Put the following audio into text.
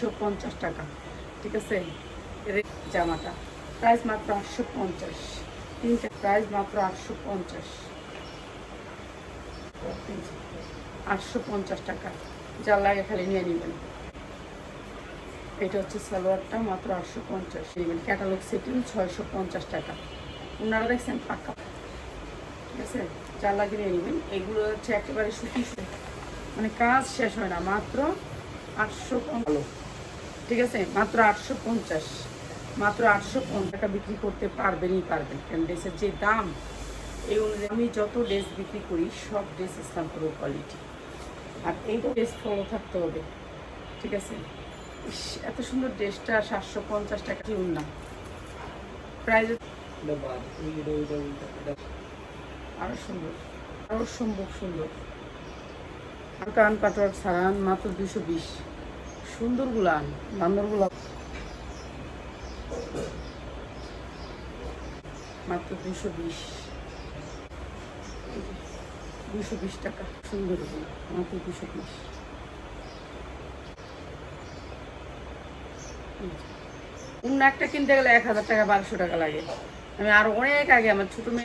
তিনশো পঞ্চাশ টাকা, ঠিক আছে? জামাটা। প্রাইস মাত্র আটশো পঞ্চাশ। তিনটা প্রাইস মাত্র আটশো পঞ্চাশ। আটশো পঞ্চাশ টাকা। যার লাগে খালি নিয়ে নেবেন। এটা হচ্ছে সালোয়ারটা, মাত্র আটশো পঞ্চাশ। নেবেন। ক্যাটালগ সেটিং ছয়শো পঞ্চাশ টাকা। ওনারা দেখছেন পাক্কা ঠিক আছে? যার লাগে নিয়ে নেবেন। এগুলো হচ্ছে একেবারে সুতি মানে কাজ শেষ হয় না, মাত্র আটশো ভালো ঠিক আছে? মাত্র আটশো পঞ্চাশ। মাত্র আটশো পঞ্চাশ টাকা বিক্রি করতে পারবেনই পারবেন। কারণ ড্রেসের যে দাম, এই অনুযায়ী আমি যত ড্রেস বিক্রি করি, সব ড্রেস ইসলামপুরের কোয়ালিটি আর এইটা ড্রেস ফলো থাকতে হবে, ঠিক আছে? এত সুন্দর ড্রেসটা সাতশো পঞ্চাশ টাকা কিউন না প্রাইস এটা বাদ ওই এটা ওইটা ওইটা এটা আরও সুন্দর, আরও সম্ভব সুন্দর। আর কান কাটোয়ার সারান মাত্র দুশো বিশ। সুন্দরগুলো আন বান্দরগুলো। মাত্র দুশো বিশ। দুশো বিশ টাকা, সুন্দরগুলো, মাত্র দুশো বিশ। অন্য একটা কিনতে গেলে এক হাজার টাকা, বারোশো টাকা লাগে। আমি আরও অনেক আগে আমার ছোট মেয়ে